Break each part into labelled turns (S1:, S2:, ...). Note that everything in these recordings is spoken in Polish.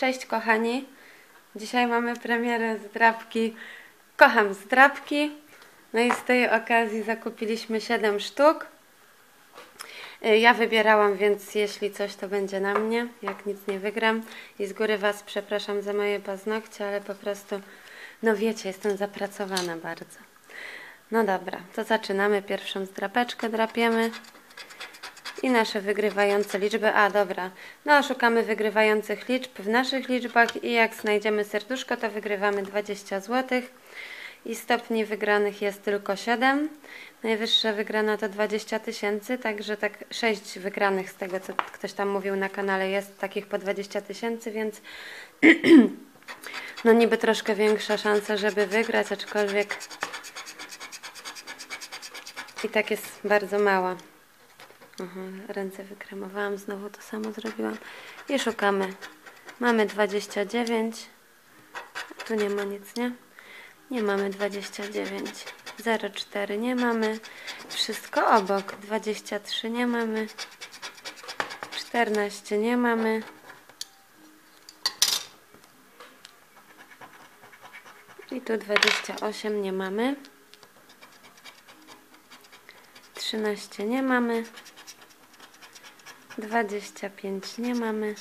S1: Cześć kochani. Dzisiaj mamy premierę zdrabki. Kocham zdrabki. No i z tej okazji zakupiliśmy 7 sztuk. Y, Ja wybierałam, więc jeśli coś to będzie na mnie, jak nic nie wygram. I z góry Was przepraszam za moje paznokcie, ale po prostu, no wiecie, jestem zapracowana bardzo. No dobra, to zaczynamy. Pierwszą zdrapeczkę drapiemy. I nasze wygrywające liczby. A, dobra. No, szukamy wygrywających liczb w naszych liczbach i jak znajdziemy serduszko, to wygrywamy 20 zł. I stopni wygranych jest tylko 7. Najwyższa wygrana to 20 tysięcy, także tak 6 wygranych z tego, co ktoś tam mówił na kanale, jest takich po 20 tysięcy, więc no niby troszkę większa szansa, żeby wygrać, aczkolwiek i tak jest bardzo mała. Aha, ręce wykremowałam, znowu to samo zrobiłam. I szukamy. Mamy 29. Tu nie ma nic, nie? Nie mamy 29. 04 nie mamy. Wszystko obok. 23 nie mamy. 14 nie mamy. I tu 28 nie mamy. 13 nie mamy. 25 nie mamy.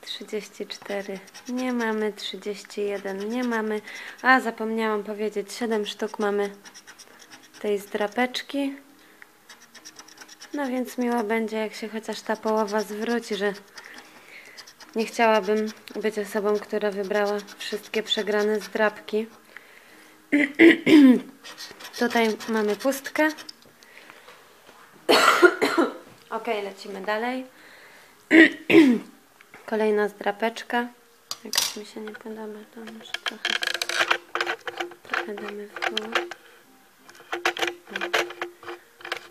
S1: 34 nie mamy. 31 nie mamy. A zapomniałam powiedzieć, 7 sztuk mamy tej zdrapeczki. No więc miło będzie, jak się chociaż ta połowa zwróci, że nie chciałabym być osobą, która wybrała wszystkie przegrane zdrapki. Tutaj mamy pustkę. Ok, lecimy dalej. Kolejna zdrapeczka. Jak mi się nie podoba, to może trochę, trochę damy w dół.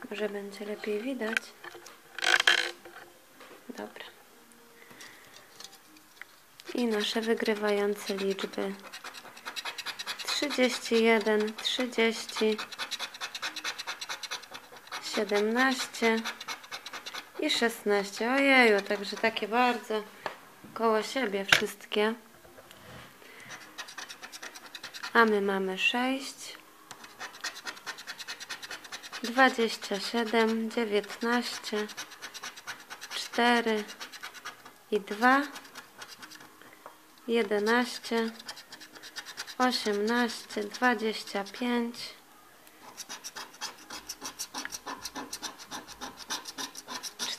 S1: Może będzie lepiej widać. Dobra. I nasze wygrywające liczby. 31, 30, 17 i 16. Ojeju, także takie bardzo koło siebie wszystkie. A my mamy 6, 27, 19, 4 i 2, 11, 18, 25,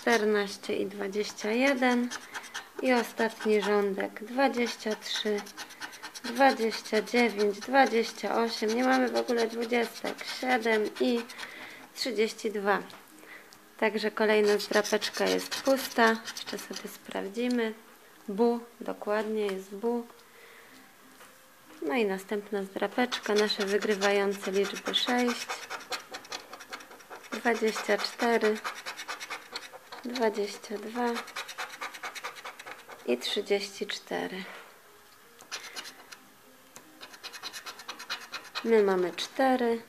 S1: 14 i 21 i ostatni rządek 23, 29, 28, nie mamy w ogóle 27 i 32. Także kolejna zdrapeczka jest pusta. Jeszcze sobie sprawdzimy. Bu, dokładnie jest bu. No i następna zdrapeczka. Nasze wygrywające liczby 6, 24, 22 i 34. My mamy 4,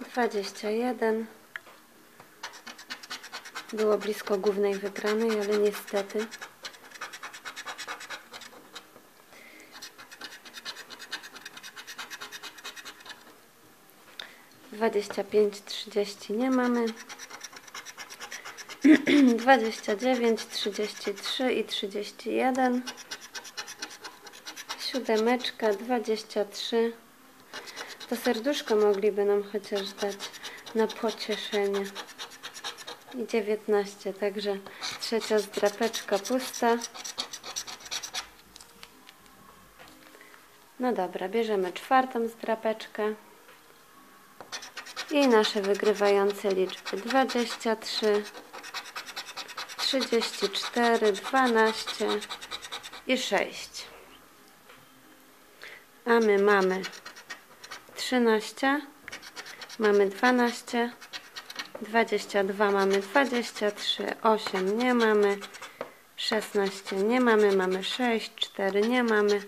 S1: 21. Było blisko głównej wygranej, ale niestety. Dwadzieścia pięć, trzydzieści nie mamy. 29, 33 i 31. Siódemeczka, 23. To serduszko mogliby nam chociaż dać na pocieszenie. I 19, także trzecia zdrapeczka pusta. No dobra, bierzemy czwartą zdrapeczkę. I nasze wygrywające liczby 23, 34, 12 i 6. A my mamy 13, mamy 12, 22 mamy 23, 8 nie mamy, 16 nie mamy, mamy 6, 4 nie mamy,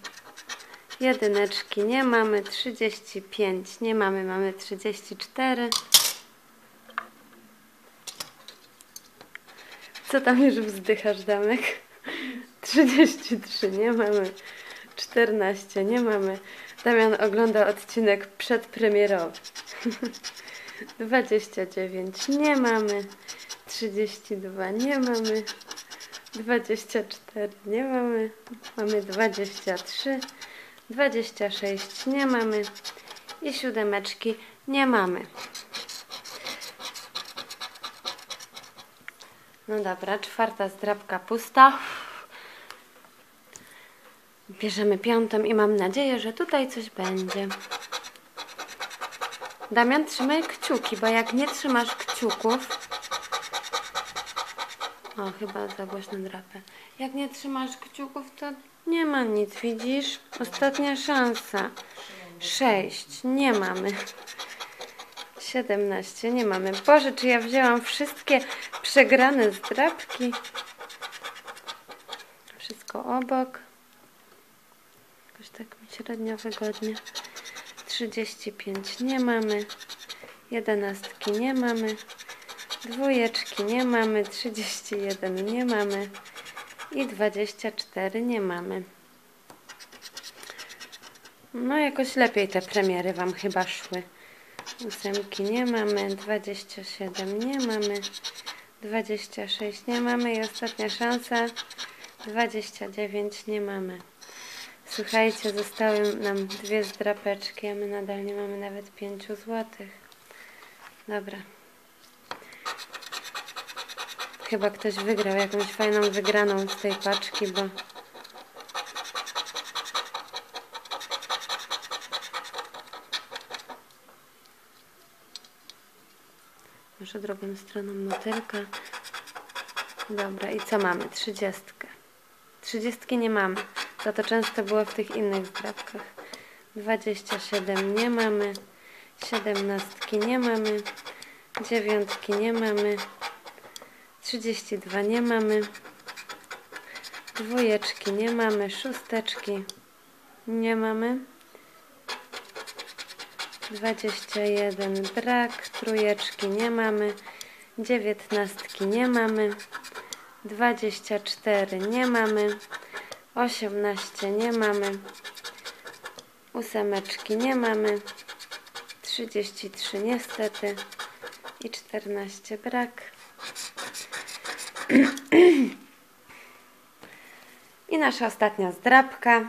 S1: jedyneczki nie mamy, 35 nie mamy, mamy 34, Co tam już wzdychasz, Damek? 33 nie mamy. 14 nie mamy. Damian ogląda odcinek przedpremierowy. 29 nie mamy. 32 nie mamy. 24 nie mamy. Mamy 23. 26 nie mamy. I siódemeczki nie mamy. No dobra, czwarta zdrabka pusta. Bierzemy piątą i mam nadzieję, że tutaj coś będzie. Damian, trzymaj kciuki, bo jak nie trzymasz kciuków... O, chyba za głośno drapę. Jak nie trzymasz kciuków, to nie ma nic, widzisz? Ostatnia szansa. Sześć, nie mamy. 17 nie mamy. Boże, czy ja wzięłam wszystkie przegrane zdrabki? Wszystko obok. Jakoś tak mi średnio wygodnie. 35 nie mamy. Jedenastki nie mamy. Dwójeczki nie mamy. 31 nie mamy. I 24 nie mamy. No jakoś lepiej te premiery Wam chyba szły. Ósemki nie mamy, 27 nie mamy, 26 nie mamy i ostatnia szansa, 29 nie mamy. Słuchajcie, zostały nam dwie zdrapeczki, a my nadal nie mamy nawet 5 złotych. Dobra. Chyba ktoś wygrał jakąś fajną wygraną z tej paczki, bo... Może drugą stroną motylka. Dobra, i co mamy? Trzydziestkę. Trzydziestki nie mamy. Za to często było w tych innych zdrabkach. 27 nie mamy. Siedemnastki nie mamy. Dziewiątki nie mamy. 32 nie mamy. Dwójeczki nie mamy. Szósteczki nie mamy. 21 brak, trójeczki nie mamy, dziewiętnastki nie mamy, 24 nie mamy, 18 nie mamy, ósemeczki nie mamy, 33 niestety i 14 brak. I nasza ostatnia zdrabka.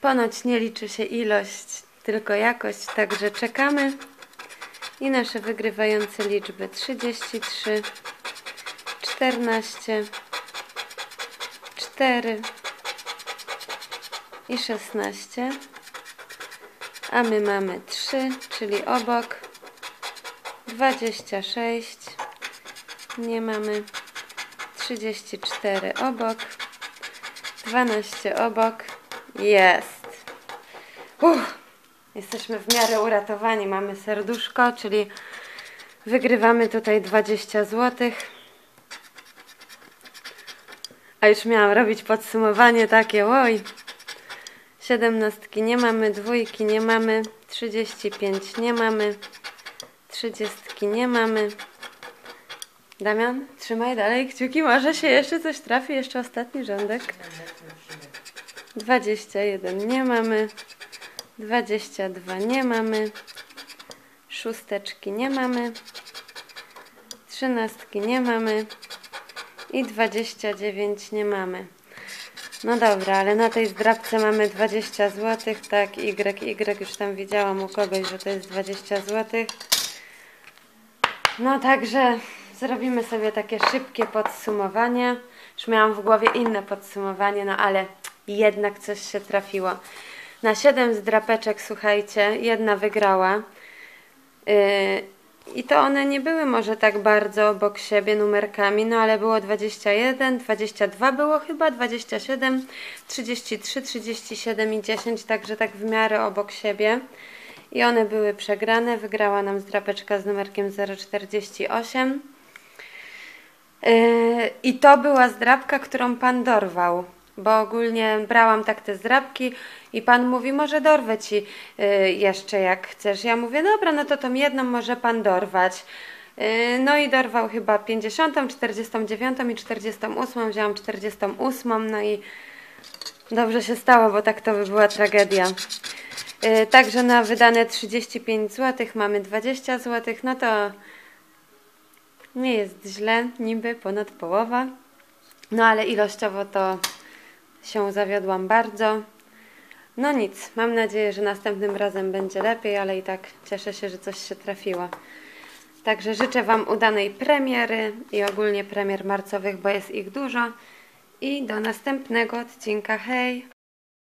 S1: Ponoć nie liczy się ilość, tylko jakość, także czekamy. I nasze wygrywające liczby 33, 14, 4 i 16. A my mamy 3, czyli obok 26. Nie mamy 34 obok 12 obok. Jest. Uff. Jesteśmy w miarę uratowani. Mamy serduszko, czyli wygrywamy tutaj 20 zł. A już miałam robić podsumowanie takie, oj. 17 nie mamy, dwójki nie mamy, 35 nie mamy, 30 nie mamy. Damian, trzymaj dalej kciuki, może się jeszcze coś trafi, jeszcze ostatni rządek. 21 nie mamy. 22 nie mamy, szósteczki nie mamy, trzynastki nie mamy i 29 nie mamy. No dobra, ale na tej zdrabce mamy 20 zł, tak, Y, Y już tam widziałam u kogoś, że to jest 20 zł. No także zrobimy sobie takie szybkie podsumowanie. Już miałam w głowie inne podsumowanie, no ale jednak coś się trafiło. Na 7 zdrapeczek, słuchajcie, jedna wygrała. Yy, I to one nie były może tak bardzo obok siebie numerkami, no ale było 21, 22 było chyba, 27, 33, 37 i 10, także tak w miarę obok siebie. I one były przegrane. Wygrała nam zdrapeczka z numerkiem 048. Yy, I to była zdrapka, którą pan dorwał bo ogólnie brałam tak te zdrabki i pan mówi, może dorwę ci y, jeszcze jak chcesz. Ja mówię, dobra, no to tą jedną może pan dorwać. Yy, No i dorwał chyba 50, 49 i 48. Wzięłam 48, no i dobrze się stało, bo tak to by była tragedia. Yy, Także na wydane 35 zł mamy 20 zł, no to nie jest źle, niby ponad połowa. No ale ilościowo to się zawiodłam bardzo. No nic, mam nadzieję, że następnym razem będzie lepiej, ale i tak cieszę się, że coś się trafiło. Także życzę Wam udanej premiery i ogólnie premier marcowych, bo jest ich dużo. I do następnego odcinka. Hej!